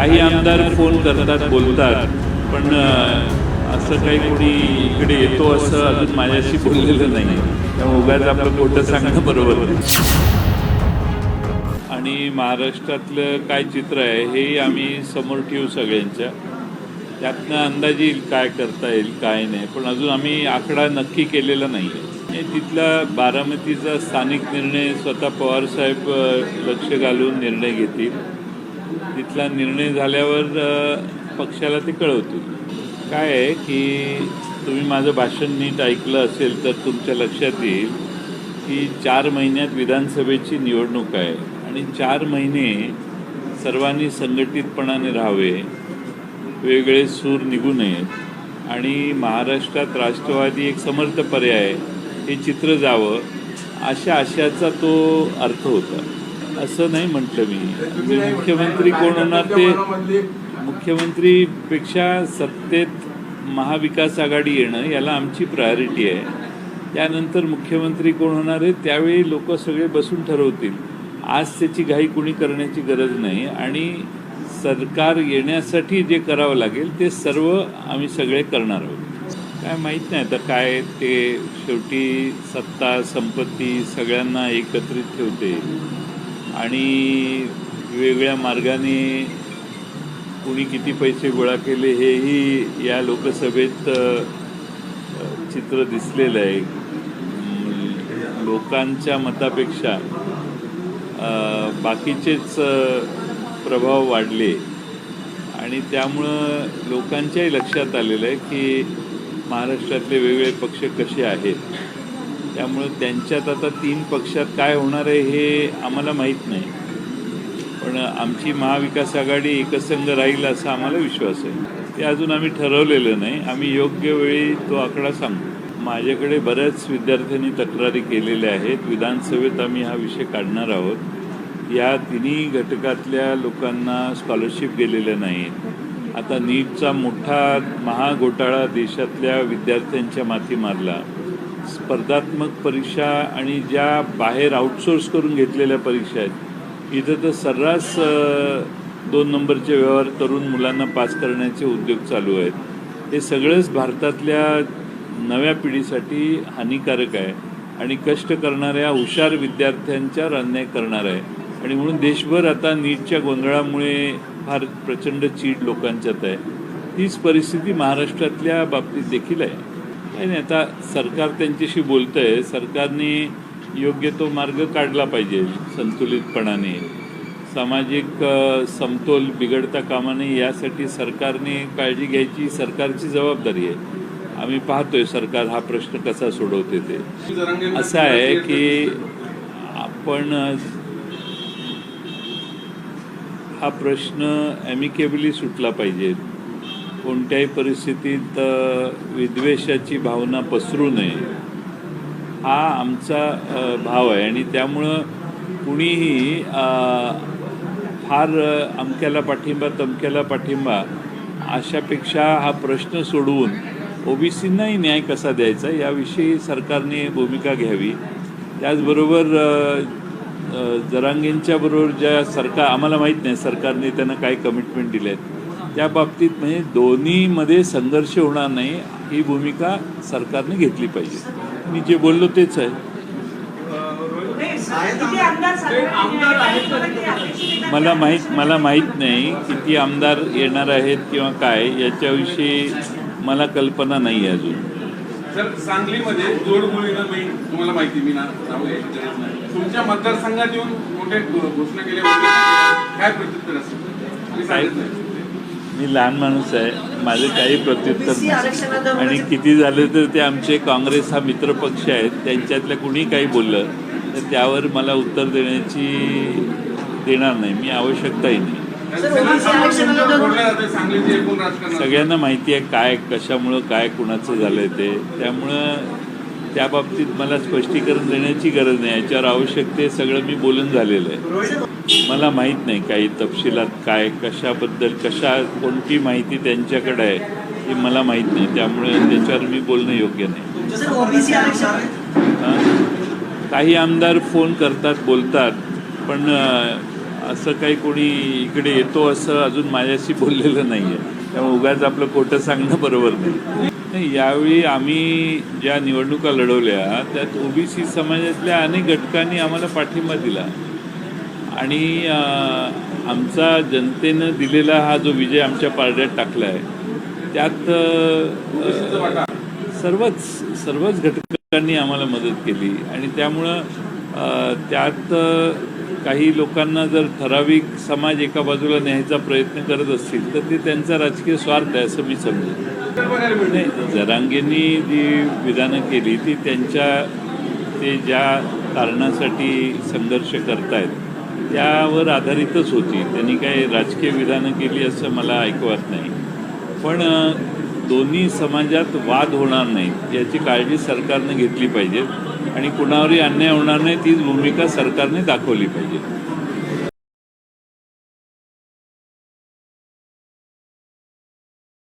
काही आमदार फोन करतात बोलतात. पण असं काही कोणी इकडे येतो असं अजून माझ्याशी बोललेलं नाही. त्यामुळे उगाच आपलं खोटं सांगणं बरोबर आणि महाराष्ट्रातलं काय चित्र आहे हे आम्ही समोर ठेवू सगळ्यांच्या. त्यातनं अंदाज येईल काय करता येईल काय नाही. पण अजून आम्ही आकडा नक्की केलेला नाही आहे. तिथला बारामतीचा स्थानिक निर्णय स्वतः पवारसाहेब लक्ष घालून निर्णय घेतील. तिथला निर्णय झाल्यावर पक्षाला ते कळवतील. काय आहे की तुम्ही माझं भाषण नीट ऐकलं असेल तर तुमच्या लक्षात येईल की चार महिन्यात विधानसभेची निवडणूक आहे आणि चार महिने सर्वांनी संघटितपणाने राहावे वेगळे सूर निघू नयेत आणि महाराष्ट्रात राष्ट्रवादी एक समर्थ पर्याय हे चित्र जावं अशा आशयाचा तो अर्थ होता. असं नाही म्हटलं मी. मुख्यमंत्री कोण होणार ते मुख्यमंत्रीपेक्षा सत्तेत महाविकास आघाडी येणं याला आमची प्रायोरिटी आहे. त्यानंतर मुख्यमंत्री कोण होणार आहे त्यावेळी लोक सगळे बसून ठरवतील. आज त्याची घाई कुणी करण्याची गरज नाही आणि सरकार येण्यासाठी जे करावं लागेल ते सर्व आम्ही सगळे करणार आहोत. काय माहीत नाही आता काय ते शेवटी सत्ता संपत्ती सगळ्यांना एकत्रित ठेवते. आणि वेगवेगळ्या मार्गाने कुणी किती पैसे गोळा केले हेही या लोकसभेत चित्र दिसलेलं आहे. लोकांच्या मतापेक्षा बाकीचेच प्रभाव वाढले. आणि त्यामुळं लोकांच्याही लक्षात आलेलं आहे की महाराष्ट्रातले वेगवेगळे पक्ष कसे आहेत. त्यामुळं त्यांच्यात आता तीन पक्षात काय होणार आहे हे आम्हाला माहीत नाही. पण आमची महाविकास आघाडी एकसंघ राहील असा आम्हाला विश्वास आहे. ते अजून आम्ही ठरवलेलं नाही. आम्ही योग्य वेळी तो आकडा सांगू. माझ्याकडे बऱ्याच विद्यार्थ्यांनी तक्रारी केलेल्या आहेत. विधानसभेत आम्ही हा विषय काढणार आहोत. या तिन्ही घटकातल्या लोकांना स्कॉलरशिप गेलेल्या नाहीत. आता नीटचा मोठा महाघोटाळा देशातल्या विद्यार्थ्यांच्या माथी मारला. स्पर्धात्मक परीक्षा आणि ज्या बाहेर आउटसोर्स करून घेतलेल्या परीक्षा आहेत इथं तर सर्रास दोन नंबरचे व्यवहार करून मुलांना पास करण्याचे उद्योग चालू आहेत. हे सगळंच भारतातल्या नव्या पिढीसाठी हानिकारक आहे आणि कष्ट करणाऱ्या हुशार विद्यार्थ्यांच्यावर अन्याय करणार आहे. आणि म्हणून देशभर आता नीटच्या गोंधळामुळे फार प्रचंड चीड लोकांच्यात आहे. तीच परिस्थिती महाराष्ट्रातल्या बाबतीत देखील आहे. नाही आता सरकार त्यांच्याशी बोलतंय. सरकारने योग्य तो मार्ग काढला पाहिजे संतुलितपणाने. सामाजिक समतोल बिघडता कामा नये यासाठी सरकारने काळजी घ्यायची सरकारची जबाबदारी आहे. आम्ही पाहतोय सरकार हा प्रश्न कसा सोडवते ते. असं आहे की आपण हा प्रश्न ॲमिकेबली सुटला पाहिजे. कोणत्याही परिस्थितीत विद्वेषाची भावना पसरू नये. हा आमचा भाव आहे आणि त्यामुळं कुणीही फार अमक्याला पाठिंबा तमक्याला पाठिंबा अशापेक्षा हा प्रश्न सोडवून ओबीसींनाही न्याय कसा द्यायचा याविषयी सरकारने भूमिका घ्यावी. त्याचबरोबर अ, जरांगेंच्या बरोबर ज्या सरकार आम्हाला माहीत नाही सरकारने त्यांना काय कमिटमेंट दिले आहेत त्या बाबतीत म्हणजे दोन्हीमध्ये संघर्ष होणार नाही ही भूमिका सरकारने घेतली पाहिजे. मी जे बोललो तेच आहे. मला माहीत मला माहीत नाही किती आमदार येणार आहेत किंवा काय याच्याविषयी मला कल्पना नाही अजून. सर सांगलीमध्ये जोडगोळीनं मी तुम्हाला माहिती मी ना तुमच्या मतदारसंघात येऊन मोठ्या घोषणा केल्या काय प्रत्युत्तर असेल? मी लहान माणूस आहे माझे काही प्रत्युत्तर नाही. आणि किती झालं तर ते आमचे काँग्रेस हा मित्रपक्ष आहेत त्यांच्यातल्या कुणी काही बोललं तर त्यावर मला उत्तर देण्याची देणार नाही मी आवश्यकताही नाही. सगळ्यांना माहिती आहे काय कशामुळं काय कुणाचं झालंय ते. त्यामुळं त्या बाबतीत मला स्पष्टीकरण देण्याची गरज नाही याच्यावर आवश्यक ते सगळं मी बोलून झालेलं आहे. मला माहीत नाही काही तपशिलात काय कशाबद्दल कशा कोणती माहिती त्यांच्याकडे आहे ही मला माहीत नाही. त्यामुळे त्याच्यावर मी बोलणं योग्य नाही? काही आमदार फोन करतात बोलतात पण असं काही कोणी इकडे येतो असं अजून माझ्याशी बोललेलं नाही आहे त्यामुळे उगाच आपलं खोटं सांगणं बरोबर नाही. नाही यावेळी आम्ही ज्या निवडणुका लढवल्या त्यात ओबीसी समाजातल्या अनेक घटकांनी आम्हाला पाठिंबा दिला. आणि आमचा जनतेनं दिलेला हा जो विजय आमच्या पारड्यात टाकला आहे त्यात सर्वच सर्वच घटकांनी आम्हाला मदत केली. आणि त्यामुळं त्यात काही लोकांना जर ठराविक समाज एका बाजूला न्यायचा प्रयत्न करत असतील तर ते त्यांचा राजकीय स्वार्थ आहे असं मी समजेन. नाही जरांगेंनी जी विधानं केली ती त्यांच्या ते ज्या कारणासाठी संघर्ष करतायत त्यावर आधारितच होती. त्यांनी काही राजकीय विधानं केली असं मला ऐकवत नाही. पण दोन्ही समाजात वाद होणार नाहीत याची काळजी सरकारनं घेतली पाहिजे आणि कुणावरही अन्याय होणार नाही तीच भूमिका सरकारने दाखवली पाहिजे.